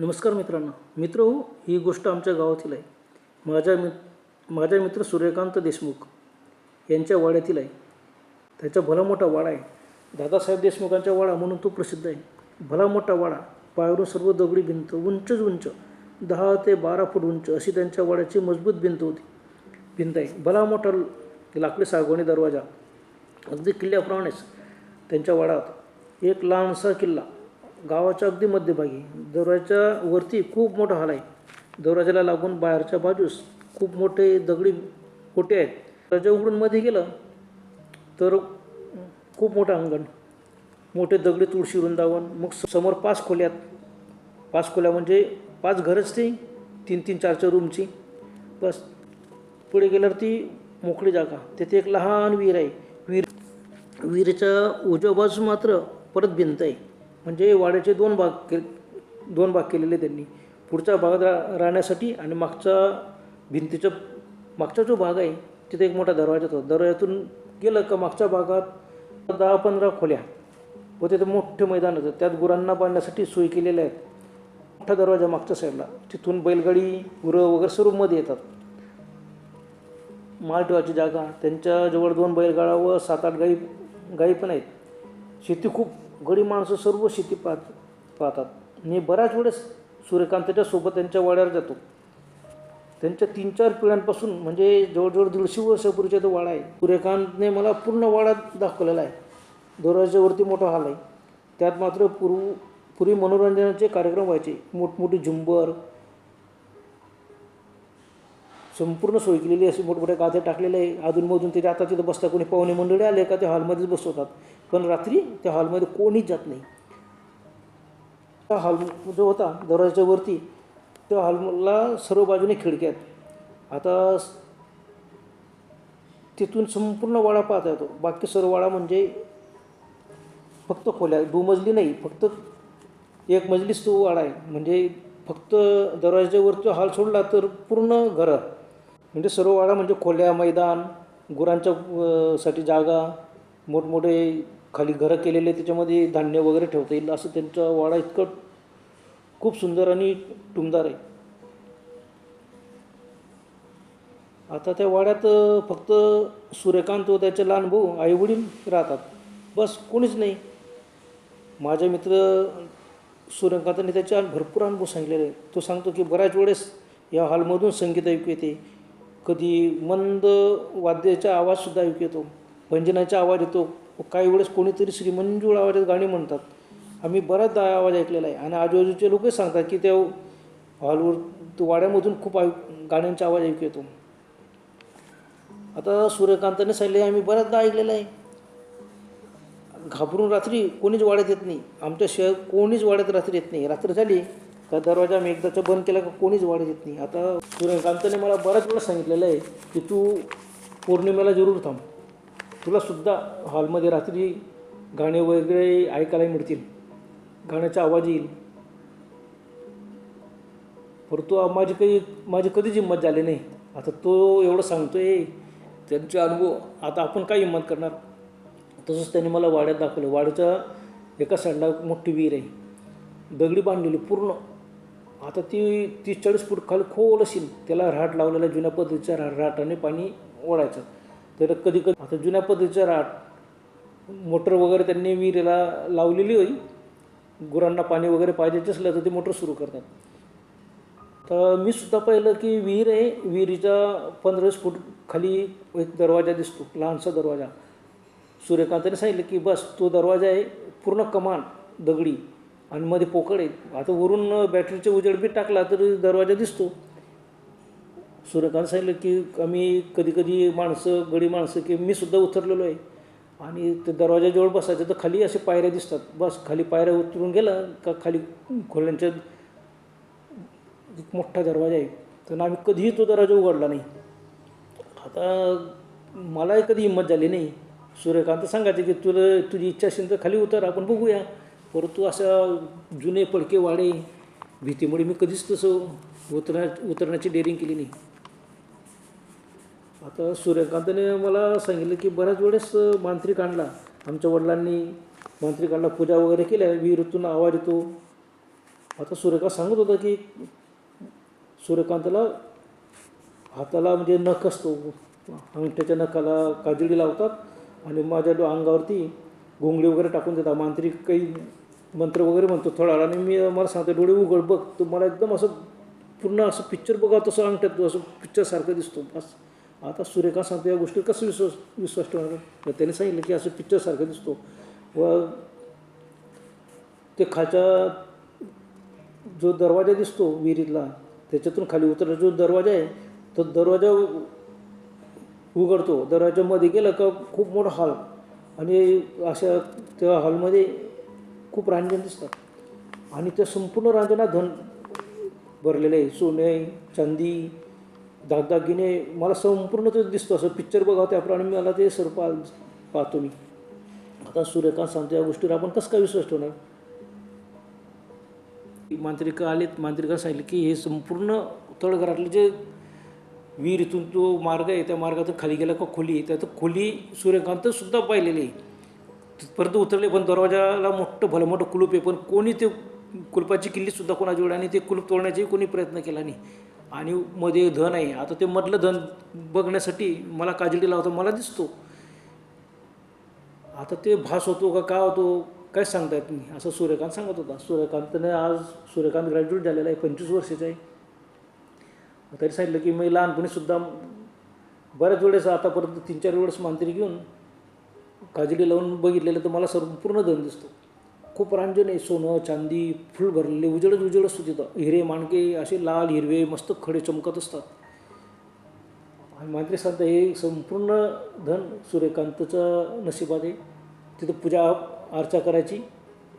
नमस्कार मित्रांनो. मित्र हो ही गोष्ट आमच्या गावातील आहे. माझ्या मित माझ्या मित्र सूर्यकांत देशमुख यांच्या वाड्यातील आहे. त्याचा भला मोठा वाडा आहे. दादासाहेब देशमुखांचा वाडा म्हणून तो प्रसिद्ध आहे. भला मोठा वाडा पायावरून सर्व दगडी भिंत उंचच उंच दहा ते बारा फूट उंच अशी त्यांच्या वाड्याची मजबूत भिंत होती. भिंत आहे. भला मोठा लाकडी सागवानी दरवाजा अगदी किल्ल्याप्रमाणेच त्यांच्या वाड्यात एक लहानसा किल्ला गावाच्या अगदी मध्यभागी. दरवाजाच्या वरती खूप मोठा हॉल आहे. दरवाजाला लागून बाहेरच्या बाजूस खूप मोठे दगडी कोटे आहेत? दरवाजा उघडून मध्ये गेलं तर खूप मोठं अंगण. मोठे दगडी तुळशी वृंदावन मग समोर पाच खोल्यात. पाच खोल्या म्हणजे पाच घरच ती तीन तीन चार चार रूमची. बस. पुढे गेल्यावर ती मोकळी जागा. तिथे एक लहान विहीर आहे. विहीर विहिरीच्या उजव्या बाजूस मात्र परत भिंत आहे. म्हणजे वाड्याचे दोन भाग के दोन भाग केलेले त्यांनी. पुढच्या भागात रा राहण्यासाठी आणि मागचा भिंतीचा मागचा जो भाग आहे तिथे एक मोठा दरवाजा होता. दरवाजातून गेलं का मागच्या भागात दहा पंधरा खोल्या. व तिथे मोठे मैदान होतं. त्यात गुरांना बांधण्यासाठी सोय केलेल्या आहेत. मोठा दरवाजा मागच्या साईडला तिथून बैलगाडी गुरं वगैरे सर्वमध्ये येतात. माल ठेवायची जागा. त्यांच्याजवळ दोन बैलगाडा व सात आठ गाई गाई पण आहेत. शेती खूप गडी माणसं सर्व शेती पाहत पाहतात. मी बऱ्याच वेळेस सूर्यकांताच्या सोबत त्यांच्या वाड्यावर जातो. त्यांच्या तीन चार पिढ्यांपासून म्हणजे जवळजवळ दीडशे वर्षापूर्वीच्या तो वाडा आहे. सूर्यकांतने मला पूर्ण वाडा दाखवलेला आहे. दरवाज्यावरती मोठा हॉल आहे. त्यात मात्र पूर्व पूर्वी मनोरंजनाचे कार्यक्रम व्हायचे. मोठमोठी झुंबर संपूर्ण सोय केलेली असे मोठमोठे गाथे टाकलेले आहे. अधूनमधून ते आता तिथं बसता कोणी पाहुणे मंडळी आले का ते हॉलमध्येच बसवतात. पण रात्री त्या हॉलमध्ये कोणीच जात नाही. त्या हॉल जो होता दरवाजाच्या वरती त्या हॉलला सर्व बाजूने खिडक्या आहेत. आता तिथून संपूर्ण वाडा पाहता येतो. बाकी सर्व वाडा म्हणजे फक्त खोल्या दुमजली नाही फक्त एक मजलीच तो वाडा आहे. म्हणजे फक्त दरवाजावरचा हॉल सोडला तर पूर्ण घरं. म्हणजे सर्व वाडा म्हणजे खोल्या मैदान गुरांच्या साठी जागा मोठमोठे खाली घरं केलेले त्याच्यामध्ये धान्य वगैरे ठेवता येईल असं त्यांचा वाडा इतकं खूप सुंदर आणि टुमदार आहे. आता त्या वाड्यात फक्त सूर्यकांत व त्याचे लहान भाऊ आईवडील राहतात. बस कोणीच नाही. माझे मित्र सूर्यकांताने त्याचे भरपूर अनुभव सांगलेले आहे तो सांगतो की बऱ्याच वेळेस या हॉलमधून संगीत ऐकू येते. कधी मंद वाद्याचा आवाजसुद्धा ऐकू येतो. भंजनाचा आवाज येतो. काही वेळेस कोणीतरी श्रीमंजूळ आवाजात गाणी म्हणतात. आम्ही बराचदा आवाज ऐकलेला आहे. आणि आजूबाजूचे लोकही सांगतात की त्या हॉलवर तो वाड्यामधून खूप ऐक गाण्यांचा आवाज ऐकू येतो. आता सूर्यकांताने सांगितले आम्ही बऱ्याचदा ऐकलेलं आहे. घाबरून रात्री कोणीच वाड्यात येत नाही. आमच्या शहर कोणीच वाड्यात रात्री येत नाही. रात्र झाली का दरवाजा आम्ही एकदाचा बंद केला का कोणीच वाड्यात येत नाही. आता सूर्यकांताने मला बऱ्याच वेळा सांगितलेलं आहे की तू पौर्णिमेला जरूर थांब. तुलासुद्धा हॉलमध्ये रात्री गाणे वगैरे ऐकायला मिळतील. गाण्याचा आवाज येईल. परंतु माझी काही माझी कधीच हिंमत झाली नाही. आता तो एवढं सांगतो आहे त्यांचे अनुभव आता आपण काय हिंमत करणार? तसंच त्यांनी मला वाड्यात दाखवलं. वाड्याच्या एका साईडला मोठी विहीर आहे. दगडी बांधलेली पूर्ण. आता ती तीस चाळीस फूट खाली खोल असेल. त्याला राट लावलेला जुन्या पद्धतीच्या राटाने पाणी ओढायचं. तर कधी कधी आता जुन्या पद्धतीच्या राट मोटर वगैरे त्यांनी विहिरीला लावलेली होई गुरांना पाणी वगैरे पाहिजे असलं तर ते मोटर सुरू करतात. तर मी सुद्धा पाहिलं की विहीर आहे विहिरीच्या पंधरा फूट खाली एक दरवाजा दिसतो लहानसा दरवाजा. सूर्यकांताने सांगितलं की बस तो दरवाजा आहे पूर्ण कमान दगडी आणि मध्ये पोकळ आहे. आता वरून बॅटरीचे उजेड बी टाकला तर दरवाजा दिसतो. सूर्यकांत सांगितलं की आम्ही कधी कधी माणसं गडी माणसं की मी सुद्धा उतरलेलो आहे. आणि ते दरवाजाजवळ बसायचं तर खाली असे पायऱ्या दिसतात. बस खाली पायऱ्या उतरून गेला का खाली खोल्यांच्या एक मोठा दरवाजा आहे. तर आम्ही कधीही तो दरवाजा उघडला नाही. आता मलाही कधी हिंमत झाली नाही. सूर्यकांत सांगायचे की तुला तुझी इच्छा असेल तर खाली उतर आपण बघूया. परंतु अशा जुने पडके वाडे भीतीमुळे मी कधीच तसं उतरण्या उतरण्याची डेअरिंग केली नाही. आता सूर्यकांतने मला सांगितलं की बऱ्याच वेळेस मांत्रिक आणला आमच्या वडिलांनी मांत्रिक आणला पूजा वगैरे केल्या विहिरीतून आवाज येतो. आता सूर्यकांत सांगत होता की सूर्यकांतला हाताला म्हणजे नख असतो अंगठ्याच्या नखाला काजळी लावतात आणि माझ्या डो अंगावरती घोंगडी वगैरे टाकून देतात. मांत्रिक काही मंत्र वगैरे म्हणतो थोडा आणि मी मला सांगतो डोळे उघड बघ तर मला एकदम असं पूर्ण असं पिक्चर बघा तसं अंगठ्यात असं पिक्चरसारखं दिसतो असं आता सूर्यकांत सांगतो या गोष्टी कसं विश्वास विश्वास ठेवणार? तर त्याने सांगितलं की असं पिक्चरसारखं दिसतो. व ते खालच्या जो दरवाजा दिसतो विहिरीतला त्याच्यातून खाली उतरला जो दरवाजा आहे तो दरवाजा उघडतो. दरवाजामध्ये गेलं का खूप मोठा हॉल आणि अशा त्या हॉलमध्ये खूप रांजण दिसतात. आणि त्या संपूर्ण रांजणात धन भरलेलं आहे. सोने चांदी दागदागिने मला संपूर्ण ते दिसतो. असं पिक्चर बघा त्याप्रमाणे मला ते सर्व पा पाहतो मी. आता सूर्यकांत सांगतो या गोष्टीवर आपण कसं काय विश्वास ठेवणार? मांत्रिक आलेत मांत्रिका सांगितले की हे संपूर्ण तळघरातले जे विहिरीतून तो मार्ग आहे त्या मार्गातून खाली गेला का खोली आहे त्यात खोली सूर्यकांतसुद्धा पाहिलेली आहे. तिथपर्यंत उतरले पण दरवाजाला मोठं भलं मोठं कुलूप आहे पण कोणी ते कुलपाची किल्लीसुद्धा कोणाजवळ आणि ते कुलूप तोडण्याचाही कोणी प्रयत्न केला नाही. आणि मध्ये धन आहे. आता ते मधलं धन बघण्यासाठी मला काजळी लावतो मला दिसतो. आता ते भास होतो का काय होतो काय सांगता येत नाही असं सूर्यकांत सांगत होता. सूर्यकांतने आज सूर्यकांत ग्रॅज्युएट झालेला आहे पंचवीस वर्षाचा आहे. तरी सांगितलं की मी लहानपणीसुद्धा बऱ्याच वेळेस आतापर्यंत तीन चार वेळेस मांत्री घेऊन काजळी लावून बघितलेलं तर मला सर्व पूर्ण धन दिसतो. खूप रांजण आहे सोनं चांदी फुल भरलेले उजेडच उजेड असतो तिथं. हिरे माणके असे लाल हिरवे मस्त खडे चमकत असतात. आणि मांत्री सांगता हे संपूर्ण धन सूर्यकांतचं नशिबात आहे. तिथं पूजा अर्चा करायची.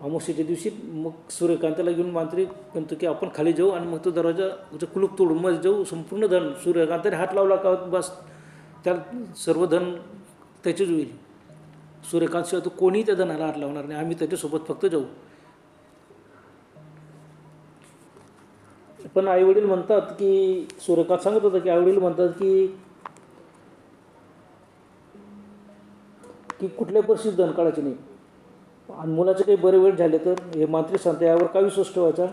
अमावस्येच्या दिवशी मग सूर्यकांताला घेऊन मांत्री म्हणतो की आपण खाली जाऊ आणि मग तो दरवाजा कुलूप तोडून मग जाऊ. संपूर्ण धन सूर्यकांताने हात लावला का बस त्या सर्व धन त्याचेच होईल. सूर्यकांतशिवाय तो कोणीही त्या धनाला हात लावणार नाही. आम्ही त्याच्यासोबत फक्त जाऊ. पण आईवडील म्हणतात की सूर्यकांत सांगत होता की आईवडील म्हणतात की की कुठल्या परिस्थितीत धन काढायचे नाही. आणि मुलाचे काही बरे वेळ झाले तर हे मांत्री सांगते यावर काय विश्वास ठेवायचा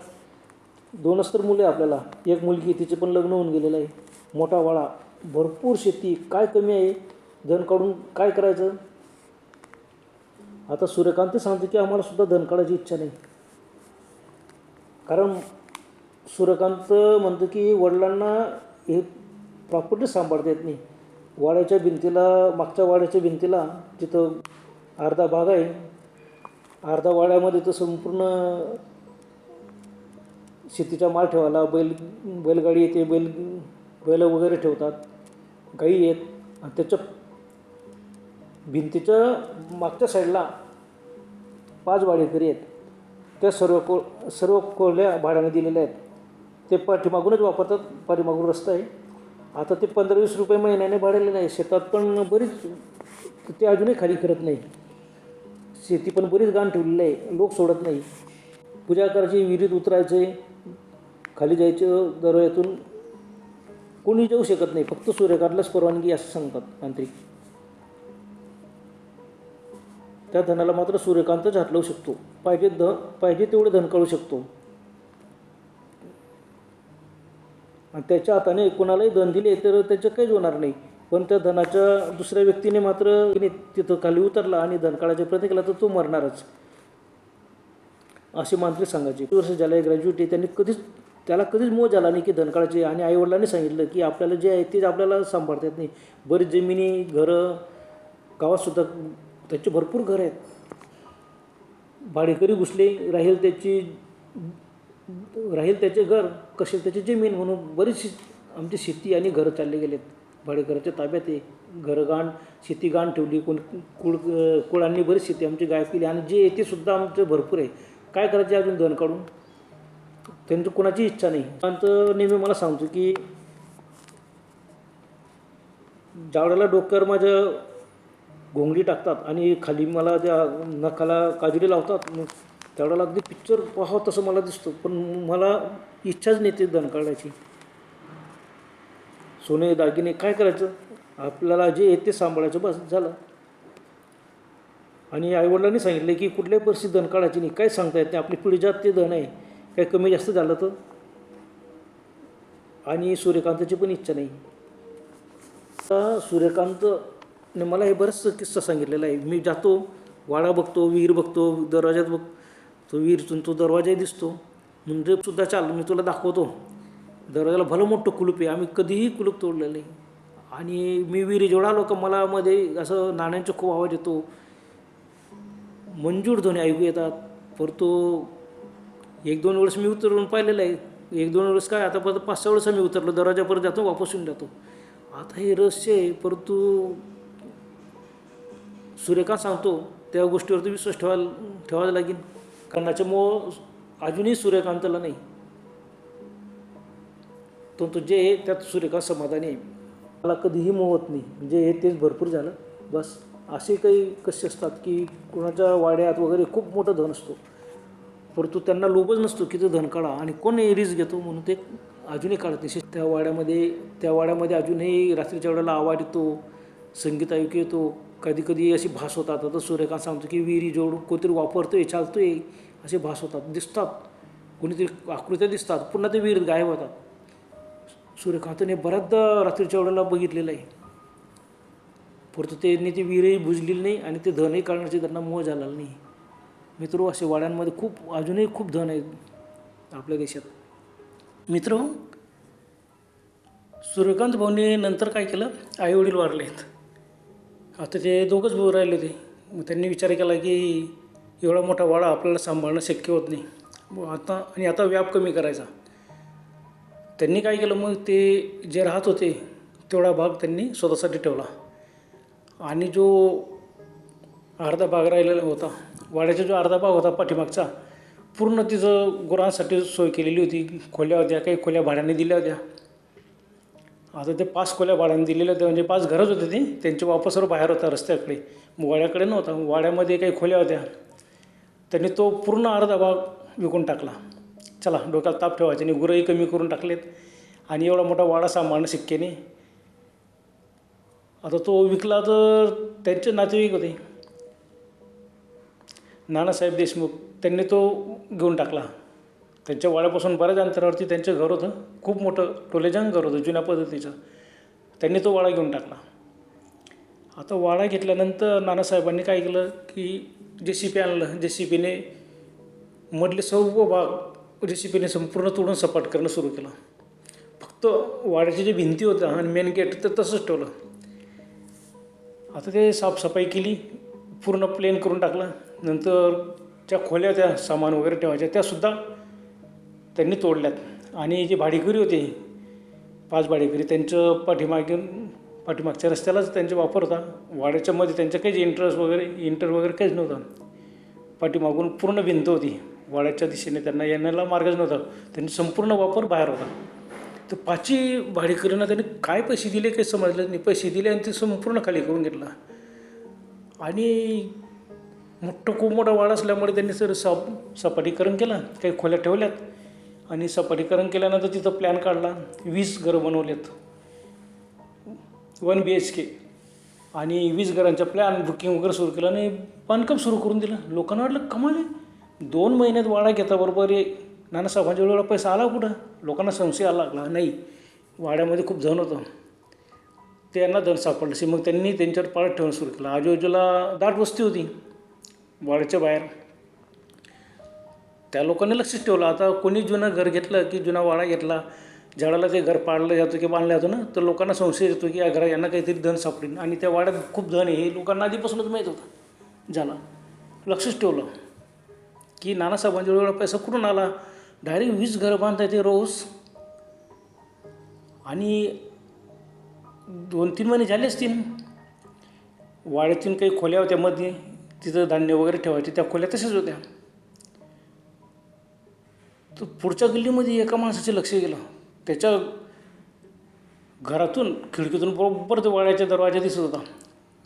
दोनच तर मुले आपल्याला. एक मुलगी तिचे पण लग्न होऊन गेलेलं आहे. मोठा वाळा भरपूर शेती. काय कमी आहे? धन काढून काय करायचं? आता सूर्यकांत सांगते की आम्हाला सुद्धा धन काढायची इच्छा नाही. कारण सूर्यकांत म्हणतो की वडिलांना हे प्रॉपर्टी सांभाळता येत नाही. वाड्याच्या भिंतीला मागच्या वाड्याच्या भिंतीला तिथं अर्धा भाग आहे अर्धा वाड्यामध्ये तर संपूर्ण शेतीचा माल ठेवायला बैल बैलगाडी येते बैल बैल वगैरे ठेवतात गाई आहेत आणि त्याच्या भिंतीच्या मागच्या साईडला पाच वाडेकरी आहेत. त्या सर्व को सर्व कोळल्या भाड्याने दिलेल्या आहेत. ते पाठीमागूनच वापरतात पाठीमागून रस्ता आहे. आता ते पंधरा वीस रुपये महिन्याने भाड्यालेलं नाही शेतात पण बरीच ते अजूनही खाली करत नाही. शेती पण बरीच घाण ठेवलेली आहे. लोक सोडत नाही. पूजा करायची विहिरीत उतरायचे खाली जायचं दरवाज्यातून कोणी जाऊ शकत नाही. फक्त सूर्यकांतलाच परवानगी असं सांगतात तांत्रिक. त्या धनाला मात्र सूर्यकांत झाटलवू लावू शकतो. पाहिजे ध पाहिजे तेवढे धन काढू शकतो. आणि त्याच्या हाताने कोणालाही धन दिले तर त्याचं काहीच होणार नाही. पण त्या धनाच्या दुसऱ्या व्यक्तीने मात्र तिथं खाली उतरला आणि धन काढायचा प्रयत्न केला तर तो मरणारच. असे मांत्रिक सांगायचे. वर्ष झाले ग्रॅज्युएट आहे त्यांनी कधीच त्याला कधीच मोह झाला नाही की धनकाळाचे आणि आईवडिलांनी सांगितलं की आपल्याला जे आहे तेच आपल्याला सांभाळता येत नाही. बरीच जमिनी घरं गावातसुद्धा त्याचे भरपूर घर आहेत. भाडेकरी घुसले राहील त्याची राहील त्याचे घर कसे त्याची जमीन म्हणून बरीचशी आमची शेती आणि घरं चालले गेलेत. भाडेकराच्या ताब्यात आहे. घरं गाण शेती गाण ठेवली कोण कुळ कुळांनी बरीच शेती आमची गायब केली आणि जे येते सुद्धा आमचं भरपूर आहे. काय करायचे अजून धन काढून? त्यांची कोणाची इच्छा नाही. तर नेहमी मला सांगतो की ज्यावेळेला डोक्यावर माझ्या घोंगडी टाकतात आणि खाली मला त्या नखाला काजडी लावतात. मग त्यावेळेला अगदी पिक्चर पाहावं तसं मला दिसतं. पण मला इच्छाच नाही ते दण काढायची. सोने दागिने काय करायचं? आपल्याला जे येते सांभाळायचं बस झालं. आणि आईवडिलांनी सांगितलं की कुठल्याही परिस्थिती धन काढायची नाही. काय सांगता येत नाही. आपली पिढी जात ते धन आहे. काही कमी जास्त झालं तर? आणि सूर्यकांताची पण इच्छा नाही. आता आणि मला हे बरंचसं किस्सा सांगितलेला आहे. मी जातो वाडा बघतो विहीर बघतो दरवाज्यात बघ तो विहीरतून तो दरवाजाही दिसतो. म्हणजे सुद्धा चाल मी तुला दाखवतो. दरवाजाला भलं मोठं कुलूप आहे. आम्ही कधीही कुलूप तोडलेलं नाही. आणि मी विहिरी जेवढा आलो का मला मध्ये असं नाण्यांचा खूप आवाज येतो. मंजूर ध्वनी ऐकू येतात. परतो एक दोन वेळेस मी उतरून पाहिलेलं आहे. एक दोन वेळेस काय आता परत पाच सहा वेळेस आम्ही उतरलो. दरवाजापर्यंत जातो वापस येऊन जातो. आता हे रहस्य आहे परंतु सूर्यकांत सांगतो त्या गोष्टीवरती विश्वास ठेवायला ठेवायला लागेल. कारण त्याच्यामुळं अजूनही सूर्यकांतला नाही. परंतु जे आहे त्यात सूर्यकांत समाधानी आहे. मला कधीही मोहत नाही. म्हणजे हे तेच भरपूर झालं. बस. असे काही कसे असतात की कोणाच्या वाड्यात वगैरे खूप मोठं धन असतो. परंतु त्यांना लोभच नसतो की ते धन काढा. आणि कोण रिस्क घेतो म्हणून ते अजूनही काढत नाही. त्या वाड्यामध्ये त्या वाड्यामध्ये अजूनही रात्रीच्या वेळेला आवाज येतो संगीत ऐकू येतो. कधी कधी अशी भास होतात. आता सूर्यकांत सांगतो की विहिरी जोडून कोणतरी वापरतोय चालतोय असे भास होतात. दिसतात. कोणीतरी आकृत्या दिसतात. पुन्हा ते विहिरीत गायब होतात. सूर्यकांतने बऱ्याचदा रात्रीच्या वेळेला बघितलेलं आहे. परंतु त्यांनी ती विहीरही बुजलेली नाही आणि ते धनही काढण्याची त्यांना मोह झालेला नाही. मित्र असे वाड्यांमध्ये खूप अजूनही खूप धन आहेत आपल्या देशात. मित्र सूर्यकांत भाऊने नंतर काय केलं? आईवडील वारले आहेत. आता ते दोघंच भाऊ राहिले होते. मग त्यांनी विचार केला की एवढा मोठा वाडा आपल्याला सांभाळणं शक्य होत नाही. मग आता आणि आता व्याप कमी करायचा. त्यांनी काय केलं मग ते जे राहत होते तेवढा भाग त्यांनी स्वतःसाठी ठेवला. आणि जो अर्धा भाग राहिलेला होता वाड्याचा जो अर्धा भाग होता पाठीमागचा पूर्ण तिचं गुरांसाठी सोय केलेली होती. खोल्या होत्या काही खोल्या भाड्याने दिल्या होत्या. आता ते पाच खोल्या भाड्याने दिलेल्या होत्या म्हणजे पाच घरच होते ते. त्यांच्या वापसवर बाहेर होता रस्त्याकडे. मग वाड्याकडे नव्हता वाड्यामध्ये काही खोल्या होत्या. त्यांनी तो पूर्ण अर्धा भाग विकून टाकला. चला डोक्याला ताप ठेवायचे आणि गुरंही कमी करून टाकलेत. आणि एवढा मोठा वाडा सांभाळणं शिक्केने आता तो विकला तर त्यांचे नातेवाईक होते. नानासाहेब देशमुख त्यांनी तो घेऊन टाकला. त्यांच्या वाड्यापासून बऱ्याच अंतरावरती त्यांचं घर होतं. खूप मोठं टोलेजांग घर होतं जुन्या पद्धतीचं. त्यांनी तो वाडा घेऊन टाकला. आता वाडा घेतल्यानंतर नानासाहेबांनी काय केलं की जे सी पी आणलं. जे सी पीने मधले सर्व भाग जे सी पीने संपूर्ण तोडून सपाट करणं सुरू केलं. फक्त वाड्याची जी भिंती होत्या आणि मेन गेट तर तसंच ठेवलं. आता ते साफसफाई केली पूर्ण प्लेन करून टाकलं. नंतर ज्या खोल्या त्या सामान वगैरे ठेवायच्या त्यासुद्धा त्यांनी तोडल्यात. आणि जी भाडेकरी होती पाच भाडेकरी त्यांचं पाठीमागून पाठीमागच्या रस्त्यालाच त्यांचा वापर होता. वाड्याच्या मध्ये त्यांचं काहीच इंटरेस्ट वगैरे इंटर वगैरे काहीच नव्हतं. पाठीमागून पूर्ण भिंत होती. वाड्याच्या दिशेने त्यांना येण्याला मार्गच नव्हता. त्यांनी संपूर्ण वापर बाहेर होता. तर पाचही भाडेकरींना त्यांनी काय पैसे दिले काही समजलं नाही. पैसे दिले आणि ते संपूर्ण खाली करून घेतला. आणि मोठं खूप मोठा वाडा असल्यामुळे त्यांनी सर सप सपाटीकरण केलं. काही खोल्या ठेवल्यात. आणि सपाटीकरण केल्यानंतर तिथं प्लॅन काढला. वीस घरं बनवलेत. वन बी एच के आणि वीस घरांच्या प्लॅन बुकिंग वगैरे सुरू केलं आणि बांधकाम सुरू करून दिलं. लोकांना वाटलं कमाल आहे. दोन महिन्यात वाडा घेता बरोबर नानासाहेबांच्या वेळेला पैसा आला कुठं? लोकांना संशय आला लागला. नाही. वाड्यामध्ये खूप धन होतं. त्यांना धन सापडलं. मग त्यांनी त्यांच्यावर पाळत ठेवणं सुरू केलं. आजूबाजूला दाट वस्ती होती. वाड्याच्या बाहेर. त्या लोकांनी लक्षच ठेवलं. आता कोणी जुनं घर घेतलं की जुना वाडा घेतला झाडाला ते घर पाडलं जातं की बांधलं जातं ना तर लोकांना संशय येतो की या घरा यांना काहीतरी धन सापडेल. आणि त्या वाड्यात खूप धन आहे हे लोकांना आधीपासूनच माहीत होतं. झाला. लक्षच ठेवलं. की नानासाहेबांच्या वेळेला पैसा कुठून आला? डायरेक्ट वीस घरं बांधता येते रोज. आणि दोन तीन महिने झाले असतील. वाड्यातून काही खोल्या होत्या मध्ये तिथं धान्य वगैरे ठेवायचे त्या खोल्या तशाच होत्या. तर पुढच्या गल्लीमध्ये एका माणसाचे लक्ष गेलं. त्याच्या घरातून खिडकीतून बरोबर ते वाड्याच्या दरवाजा दिसत होता.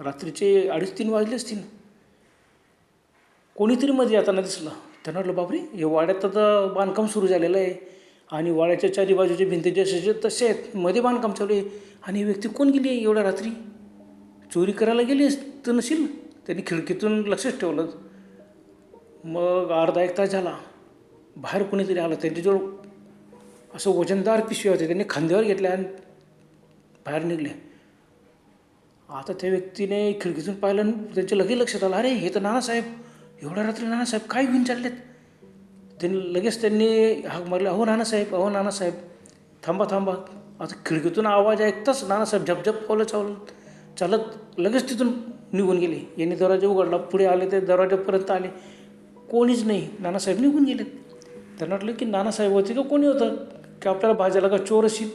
रात्रीचे अडीच तीन वाजले असतील. कोणीतरी मध्ये येताना दिसलं. त्यांना म्हटलं बापरे हे वाड्यात आता बांधकाम सुरू झालेलं आहे. आणि वाड्याच्या चारी बाजूचे भिंती जसे तसे आहेत मध्ये बांधकाम चालू आहे. आणि ही व्यक्ती कोण गेली आहे एवढ्या रात्री? चोरी करायला गेली तर नशील? त्यांनी खिडकीतून लक्षच ठेवलं. मग अर्धा एक तास झाला. बाहेर कोणीतरी आलं त्यांच्याजवळ असं वजनदार पिशव्या होते त्यांनी खांद्यावर घेतल्या आणि बाहेर निघले. आता त्या व्यक्तीने खिडकीतून पाहिलं आणि त्यांच्या लगेच लक्षात आलं अरे हे तर नानासाहेब एवढ्या रात्री नानासाहेब काय घेऊन चाललेत? त्यांनी लगेच त्यांनी हाक मारले अहो नानासाहेब अहो नानासाहेब थांबा थांबा आता खिडकीतून आवाज ऐकताच नानासाहेब झपझप पावलं चावलं चालत लगेच तिथून निघून गेले. यांनी दरवाजा उघडला पुढे आले ते दरवाजापर्यंत आले. कोणीच नाही नानासाहेब निघून गेलेत. त्यांना वाटलं की नानासाहेब होते का? कोणी होतं? की आपल्याला भाज्याला का चोर असेल?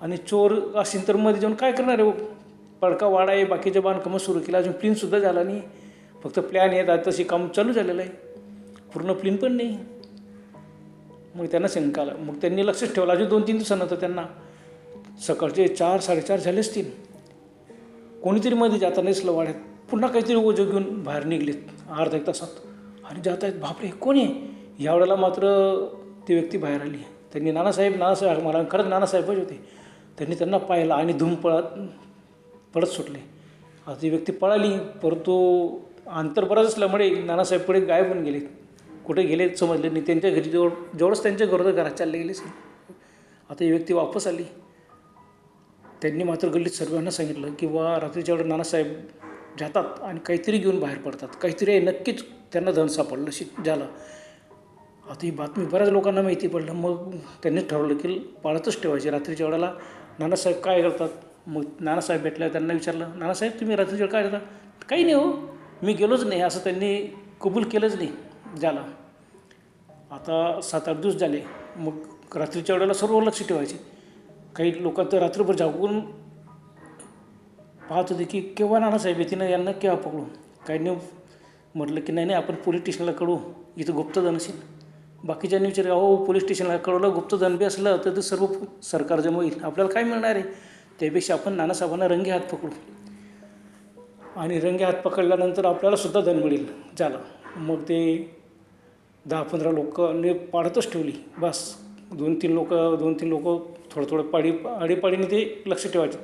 आणि चोर असेल तर मध्ये जाऊन काय करणार आहे? पडका वाडा आहे बाकीचे बांधकामं सुरू केलं अजून प्लीनसुद्धा झाला नाही. फक्त प्लॅन येत आहे तशी काम चालू झालेलं आहे. पूर्ण प्लीन पण नाही. मग त्यांना शंका आला. मग त्यांनी लक्षच ठेवलं. अजून दोन तीन दिवसानंतर त्यांना सकाळचे चार साडेचार झाले असतील. कोणीतरी मध्ये जाता नसलं वाड्यात. पुन्हा काहीतरी ओझं घेऊन बाहेर निघलेत. अर्धा एक तासात. आणि जात आहेत बापरे कोण आहे? यावेळेला मात्र ती व्यक्ती बाहेर आली. त्यांनी नानासाहेब नानासाहेब मला खरंच नानासाहेबच होते. त्यांनी त्यांना पाहिलं आणि धूम पळत पळत सुटले. आता ती व्यक्ती पळाली परंतु अंतर बरंच असल्यामुळे नानासाहेब पुढे गायब होऊन गेले. कुठे गेले समजले नाही. त्यांच्या घरी जवळ जवळच त्यांच्या घरोदर घरात चालले गेले आता ही व्यक्ती वापस आली. त्यांनी मात्र गल्लीत सर्वांना सांगितलं की बा रात्रीच्या वेळेला नानासाहेब जातात आणि काहीतरी घेऊन बाहेर पडतात. काहीतरी नक्कीच त्यांना धन सापडलं शिक झालं. आता ही बातमी बऱ्याच लोकांना माहिती पडलं. मग त्यांनी ठरवलं की पाळतच ठेवायची. रात्रीच्या वेळेला नानासाहेब काय करतात? मग नानासाहेब भेटल्यावर त्यांना विचारलं नानासाहेब तुम्ही रात्रीच्या वेळेला काय करता? काही नाही हो. मी गेलोच नाही. असं त्यांनी कबूल केलंच नाही ज्याला आता सात आठ दिवस झाले. मग रात्रीच्या वेळेला सर्व लक्ष ठेवायचे. काही लोक तर रात्रभर जागून पाहत होते की केव्हा नानासाहेब येते यांना केव्हा पकडू? काही नाही म्हटलं की नाही नाही आपण पोलीस स्टेशनला कळू. इथं गुप्तधन असेल. बाकीच्यांनी विचार अहो पोलीस स्टेशनला कळवलं गुप्तधन बी असलं तर ते सर्व सरकार जमा होईल. आपल्याला काय मिळणार आहे? त्यापेक्षा आपण नानासाहेबांना रंगे हात पकडू. आणि रंगे हात पकडल्यानंतर आपल्याला सुद्धा धन मिळेल. झालं. मग ते दहा पंधरा लोकांनी पाडतच ठेवली. बस. दोन तीन लोक दोन तीन लोक थोडं थोडं पाडी आडीपाडीने ते लक्ष ठेवायचे.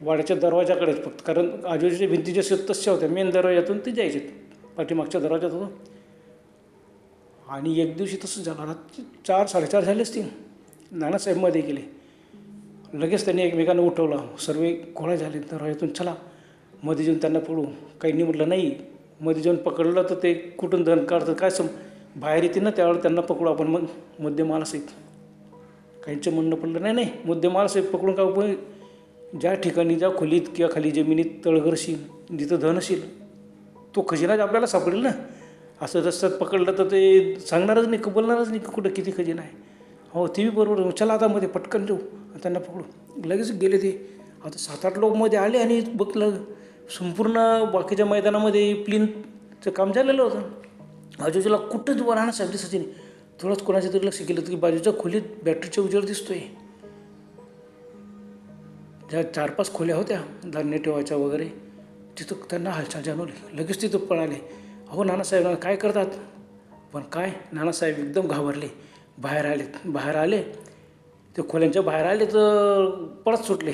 वाड्याच्या दरवाजाकडेच फक्त. कारण आजूबाजूच्या भिंती जसे आहेत तशा होत्या मेन दरवाजातून ते जायचे. पाठीमागच्या दरवाजात होतं आणि एक दिवशी तसं झालं चार साडेचार झाले असतील. नानासाहेबमध्ये गेले. लगेच त्यांनी एकमेकांना उठवलं. सर्व गोळा झाले. तर यातून चला. मध्ये जाऊन त्यांना पळू. काहींनी म्हटलं नाही. मध्ये जाऊन पकडलं तर ते कुठून धन काढतं काय सम बाहेर येते ना त्यावेळेला त्यांना पकडू आपण मग. मुद्देमालासहित काहींचं म्हणणं पडलं नाही नाही. मुद्देमालासहित पकडून का उपयोग? ज्या ठिकाणी ज्या खोलीत किंवा खाली जमिनीत तळघर असेल जिथं धन असेल तो खजिनाच आपल्याला सापडेल ना? असं रस्त्यात पकडलं तर ते सांगणारच नाही बोलणारच नाही कुठं किती खजिना आहे. हो ती बी बरोबर चला आता मध्ये पटकन देऊ त्यांना पकडू. लगेच गेले ते. आता सात आठ लोक मध्ये आले आणि बघलं संपूर्ण बाकीच्या मैदानामध्ये प्लिनचं काम झालेलं होतं. आजूबाजूला कुठंच वराणा राहणं साहेब सचिन नाही. थोडंच कोणाच्या तरी लक्ष केलं की बाजूच्या खोलीत बॅटरीचा उजेड दिसतोय. ज्या चार पाच खोल्या होत्या धान्य ठेवायच्या वगैरे तिथं त्यांना हालचाल जाणवली. लगेच तिथं पळाले. अहो नानासाहेब काय करतात? पण काय? नानासाहेब एकदम घाबरले. बाहेर आले बाहेर आले. ते खोल्यांच्या बाहेर आले तर पळत सुटले.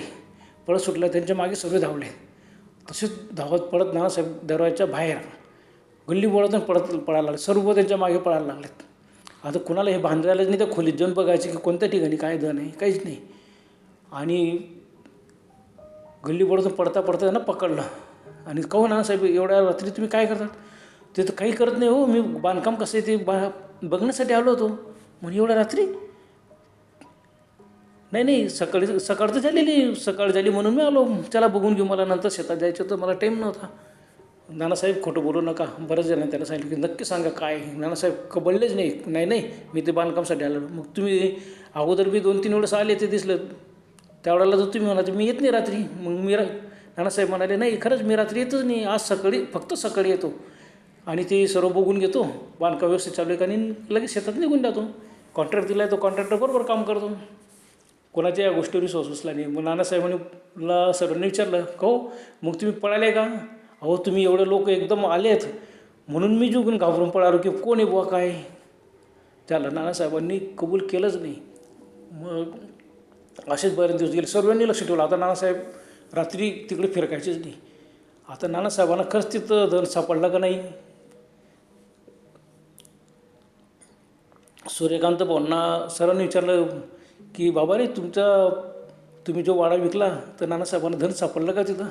पळत सुटले त्यांच्या मागे सगळे धावले. तसेच धावत पळत नानासाहेब दरवाजाच्या बाहेर गल्ली बोळातून पळत पळायला लागले. सर्व त्यांच्या मागे पळायला लागलेत. आता कुणाला हे बांधायलाच नाही त्या खोलीत जाऊन बघायचे की कोणत्या ठिकाणी काय धन आहे काहीच नाही. आणि गल्ली बोळातून पडता पडता त्यांना पकडलं. आणि कहू नानासाहेब एवढ्या रात्री तुम्ही काय करतात? ते तर काही करत नाही हो. मी बांधकाम कसं आहे ते बा बघण्यासाठी आलो होतो. म्हणजे एवढ्या रात्री? नाही नाही सकाळी सकाळ तर झालेली सकाळ झाली म्हणून मी आलो. चला बघून घेऊ मला नंतर शेतात जायचं होतं. मला टाईम नव्हता. नानासाहेब खोटं बोलू नका. बरंच जण त्यांना सांगितलं की नक्की सांगा काय नानासाहेब कबडलेच नाही. नाही नाही मी ते बांधकामसाठी आलो मग तुम्ही अगोदर मी दोन तीन वेळेस आले ते दिसलं. त्यावेळेला जर तुम्ही म्हणाले मी येत नाही रात्री. मग मी रा नानासाहेब म्हणाले नाही खरंच मी रात्री येतच नाही. आज सकाळी फक्त सकाळी येतो. आणि ते सर्व बघून घेतो. बांधकाम व्यवस्थित चालू आहे का आणि लगेच शेतात निघून जातो. कॉन्ट्रॅक्ट दिला आहे तो कॉन्ट्रॅक्टर बरोबर काम करतो. कोणाच्या या गोष्टीवर विश्वास बसला नाही. मग नानासाहेबांनी ला सर्वांनी विचारलं का हो? मग तुम्ही पळाले का? अहो तुम्ही एवढे लोक एकदम आलेत. म्हणून मी जुगून घाबरून पळालो की कोण आहे बुवा काय? त्याला नानासाहेबांनी कबूल केलंच नाही. मग असेच बरेच दिवस गेले. सर्वांनी लक्ष ठेवलं. आता नानासाहेब रात्री तिकडे फिरकायचेच नाही. आता नानासाहेबांना खरंच तिथं धन सापडला का नाही? सूर्यकांत भाऊंना सरांनी विचारलं की बाबा रे तुमचा तुम्ही जो वाडा विकला तर नानासाहेबांना धन सापडलं का तिथं?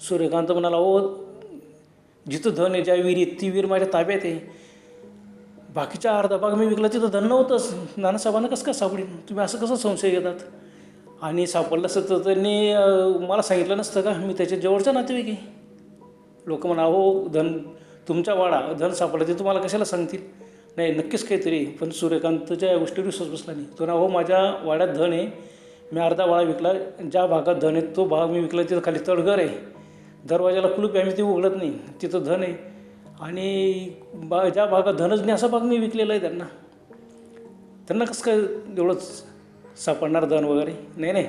सूर्यकांत म्हणाला ओ जिथं धन आहे ज्या विहिरीत ती विहीर माझ्या ताब्यात आहे. बाकीच्या अर्धा भाग मी विकला तिथं धन नव्हतंच. नानासाहेबांना कसं काय सापडेल? तुम्ही असं कसं संशय घेतात? आणि सापडलं असतं तर त्यांनी मला सांगितलं नसतं का? मी त्याच्या जवळचा नातेवाईक आहे. लोक म्हणा हो धन तुमचा वाडा धन सापडलं ते तुम्हाला कशाला सांगतील? नाही नक्कीच काहीतरी. पण सूर्यकांतच्या गोष्टी विश्वास बसला नाही. तो ना हो माझ्या वाड्यात धन आहे. मी अर्धा वाडा विकला. ज्या भागात धन आहे तो भाग मी विकला. तिथं खाली तळघर आहे. दरवाजाला कुलूप आहे आम्ही ते उघडत नाही. तिथं धन आहे. आणि बा ज्या भागात धनच नाही असा भाग मी विकलेला आहे त्यांना. त्यांना कसं काय एवढंच सापडणार धन वगैरे? नाही नाही.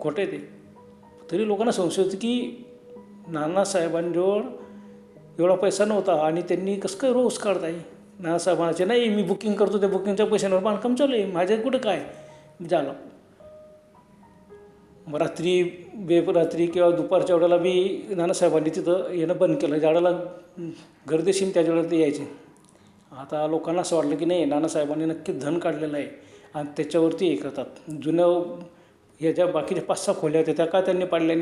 खोटं आहे ते. तरी लोकांना संशय होतं की नानासाहेबांजवळ एवढा पैसा नव्हता आणि त्यांनी कसं काय रोज काढताय? नानासाहेब म्हणायचे नाही मी बुकिंग करतो त्या बुकिंगच्या पैशांवर बांधकाम चालू आहे. माझ्या कुठं काय? झालं. मग रात्री बेरात्री किंवा दुपारच्या वेळेला मी नानासाहेबांनी तिथं येणं बंद केलं. ज्या वेळेला गर्दीशीन त्याच्या वेळेला ते यायचे. आता लोकांना असं वाटलं की नाही नानासाहेबांनी नक्की धन काढलेलं आहे आणि त्याच्यावरती हे करतात. जुनं ह्या ज्या बाकीच्या पाच सहा खोल्या होत्या त्या का त्यांनी पाडल्या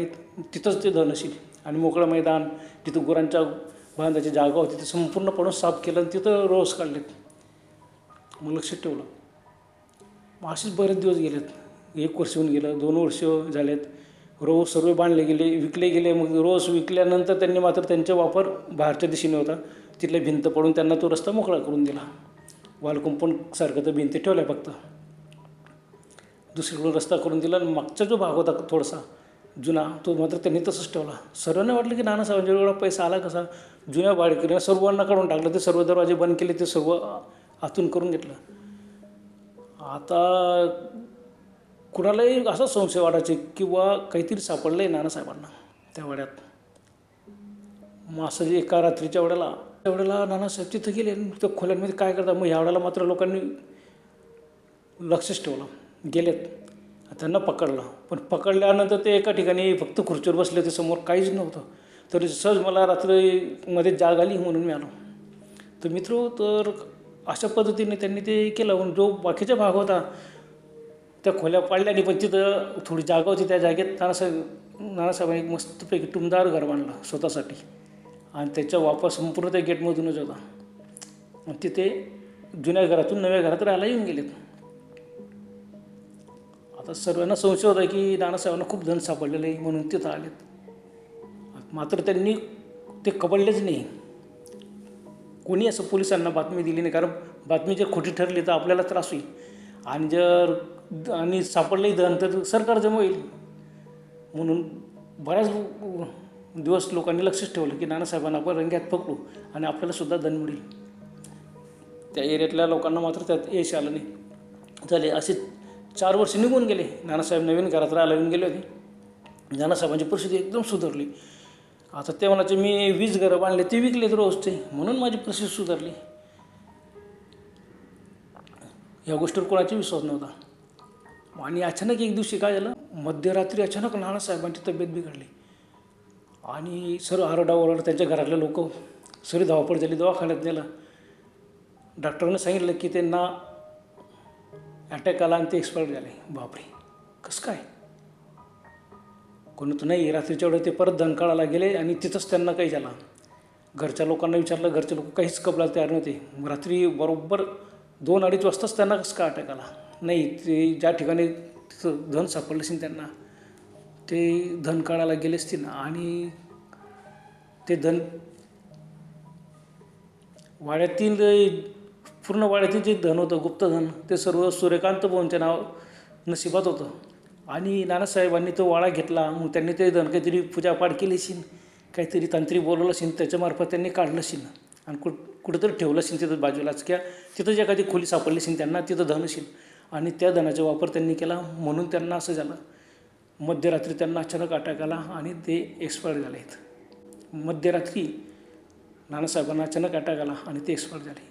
तिथंच ते धन असेल. आणि मोकळं मैदान तिथं गुरांच्या बांधाची जागा होती ती संपूर्णपणे साफ केलं आणि तिथं रोज काढलेत. मग लक्षात ठेवलं. मग असेच बरेच दिवस गेलेत. एक वर्ष होऊन गेलं दोन वर्ष झालेत. रोज सर्व बांधले गेले विकले गेले. मग रोज विकल्यानंतर त्यांनी मात्र त्यांचा वापर बाहेरच्या दिशेने होता. तिथल्या भिंत पडून त्यांना तो रस्ता मोकळा करून दिला. वाल कंपाऊंड सारखं तर भिंती ठेवल्या फक्त. दुसरीकडून रस्ता करून दिला आणि मागचा जो भाग होता थोडासा जुना तो मात्र त्यांनी तसंच ठेवला. सर्वांना वाटलं की नानासाहेबांच्या एवढा पैसा आला कसा? जुन्या भाडेकरीनं सर्वांना काढून टाकलं ते सर्व दरवाजे बंद केले ते सर्व आतून करून घेतलं. आता कुणालाही असा संशय वाटायचे किंवा काहीतरी सापडलं आहे नानासाहेबांना त्या वाड्यात मग असं जे एका रात्रीच्या वेळेला त्या वेळेला नानासाहेब तिथं गेले आणि त्या खोल्यांमध्ये काय करतात? मग ह्या वेळेला मात्र लोकांनी लक्षच ठेवलं. गेलेत. त्यांना पकडलं. पण पकडल्यानंतर ते एका ठिकाणी फक्त खुर्चीवर बसले ते समोर काहीच नव्हतं. तरी सहज मला रात्रीमध्ये जाग आली म्हणून मी आलो. तर मित्र तर अशा पद्धतीने त्यांनी ते केलं. पण जो बाकीचा भाग होता त्या खोल्या पाडल्या नाही पण तिथं थोडी जागा होती. त्या जागेत नानासाहेब नानासाहेबांनी एक मस्तपैकी टुमदार घर बांधलं स्वतःसाठी. आणि त्याचा वापर संपूर्ण त्या गेटमधूनच होता. आणि तिथे जुन्या घरातून नव्या घरात राहायला येऊन गेलेत. आता सर्वांना संशय होता की नानासाहेबांना खूप धन सापडलेलं आहे म्हणून तिथं आलेत. मात्र त्यांनी ते कबडलेच नाही. कोणी असं पोलिसांना बातमी दिली नाही कारण बातमी जर खोटी ठरली तर आपल्याला त्रास होईल. आणि जर आणि सापडलंही धन तर सरकार जमा होईल. म्हणून बऱ्याच दिवस लोकांनी लक्षच ठेवलं की नानासाहेबांना आपण रंग्यात पकडू आणि आपल्यालासुद्धा धन मिळेल. त्या एरियातल्या लोकांना मात्र त्यात यश आलं नाही. झाले असे चार वर्ष निघून गेले. नानासाहेब नवीन घरात राहायला येऊन गेले होते. नानासाहेबांची परिस्थिती एकदम सुधारली. आता ते म्हणायचे मी वीज घरं बांधले ते विकलेत रोजचे म्हणून माझी परिस्थिती सुधारली. या गोष्टीवर कोणाचा विश्वास नव्हता. आणि अचानक एक दिवशी काय झालं मध्यरात्री अचानक नानासाहेबांची तब्येत बिघडली. आणि सर आरडाओरड त्यांच्या घरातले लोक सरी धावपळ झाली दवाखान्यात नेलं. डॉक्टरने सांगितलं की त्यांना अटॅक आला आणि ते एक्सपायर झाले. बापरे. कसं काय? कोणी तर नाही रात्रीच्या वेळेला ते परत धनकाळाला गेले आणि तिथंच त्यांना काही झाला. घरच्या लोकांना विचारलं घरचे लोक काहीच कबलायला तयार नव्हते. रात्री बरोबर दोन अडीच वाजताच त्यांना कसं का अटॅक आला? नाही ते ज्या ठिकाणी तिथं धन सापडलं असेल त्यांना ते धन काढायला गेले असतील आणि ते धन वाड्यातील पूर्ण वाड्यातील जे धन होतं गुप्तधन ते सर्व सूर्यकांत बोनच्या नाव नशिबात होतं. आणि नानासाहेबांनी तो वाडा घेतला मग त्यांनी ते धन काहीतरी पूजापाठ केली असेल काहीतरी तांत्रिक बोलवलं असेल त्याच्यामार्फत त्यांनी काढलं असेल आणि कुठ कुठंतरी ठेवलं असेल तिथं बाजूलाच किंवा तिथं जे एखादी खोली सापडली असेल त्यांना तिथं धन असेल आणि त्या धनाचा वापर त्यांनी केला म्हणून त्यांना असं झालं. मध्यरात्री त्यांना अचानक अटॅक आला आणि ते एक्सपायर झाले आहेत मध्यरात्री नानासाहेबांना अचानक अटॅक आला आणि ते एक्सपायर झाले.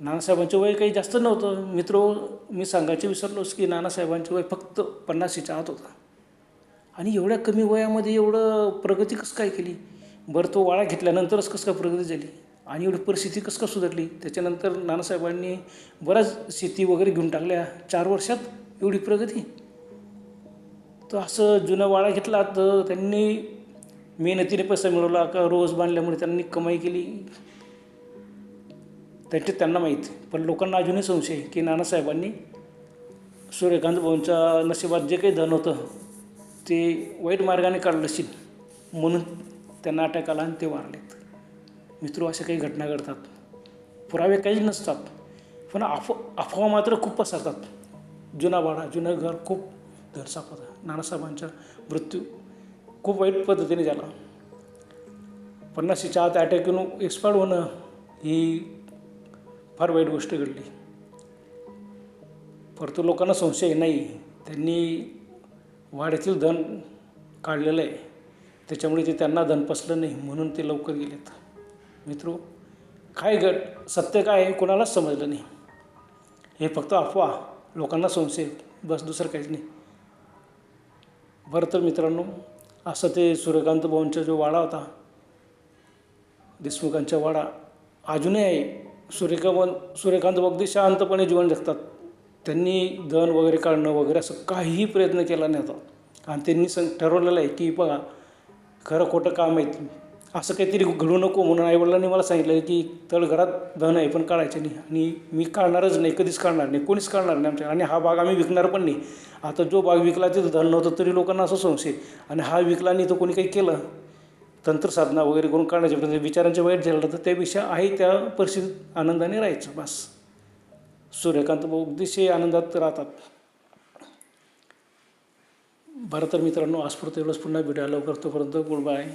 नानासाहेबांचं वय काही जास्त नव्हतं. मित्र मी सांगायचे विसरलोच की नानासाहेबांचं वय फक्त पन्नासीच्या आत होता. आणि एवढ्या कमी वयामध्ये एवढं प्रगती कसं काय केली? बरं तो वाळा घेतल्यानंतरच कसं काय प्रगती झाली? आणि एवढी परिस्थिती कसं का सुधारली? त्याच्यानंतर नानासाहेबांनी बऱ्याच शेती वगैरे घेऊन टाकल्या. चार वर्षात एवढी प्रगती? तर असं जुना वाडा घेतला तर त्यांनी मेहनतीने पैसा मिळवला का रोज बांधल्यामुळे त्यांनी कमाई केली? त्यांचे त्यांना माहीत. पण लोकांना अजूनही संशय की नानासाहेबांनी सूर्यकांत भाऊंच्या नशिबात जे काही धन होतं ते वाईट मार्गाने काढलं असेल म्हणून त्यांना अटॅक आला आणि ते वारलेत. मित्र अशा काही घटना घडतात. पुरावे काहीच नसतात. पण अफ अफवा मात्र खूप पसरतात. जुना वाडा जुनं घर खूप धडसाप होता नानासाहेबांचा मृत्यू खूप वाईट पद्धतीने झाला. पन्नासीच्या आत अटॅक येऊन एक्सपायर्ड होणं ही फार वाईट गोष्ट घडली. परंतु लोकांना संशय नाही. त्यांनी वाड्यातील धन काढलेलं आहे. त्याच्यामुळे ते त्यांना धन पसलं नाही म्हणून ते लवकर गेलेत. मित्रो काय गट सत्य काय आहे कोणालाच समजलं नाही. हे फक्त अफवा. लोकांना संशय बस दुसरं काहीच नाही. बरं तर मित्रांनो असं ते सूर्यकांत भाऊंचा जो वाडा होता देशमुखांचा वाडा अजूनही आहे. सूर्यकांत सूर्यकांत अगदी शांतपणे जीवन जगतात. त्यांनी धन वगैरे काढणं वगैरे असं काहीही प्रयत्न केला नाही होता. आणि त्यांनी सं ठरवलेलं आहे की बघा खरं खोटं काम आहे. असं काहीतरी घडू नको म्हणून आईवडिलांनी मला सांगितलं की तळघरात धन आहे पण काढायचं नाही. आणि मी काढणारच नाही कधीच काढणार नाही कोणीच काढणार नाही आमच्या आणि हा बाग आम्ही विकणार पण नाही. आता जो बाग विकला तिथं धन नव्हतं तरी लोकांना असं संशय. आणि हा विकला नाही तर कोणी काही केलं तंत्रसाधना वगैरे करून काढण्याचे म्हणजे विचारांचे वाईट झालं तर त्यापेक्षा आहे त्या परिस्थितीत आनंदाने राहायचं बस. सूर्यकांत भाऊ अतिशय आनंदात राहतात. बरं तर मित्रांनो आस्फूर्त एवढंच. पुन्हा भेटायला लवकर तोपर्यंत. Good bye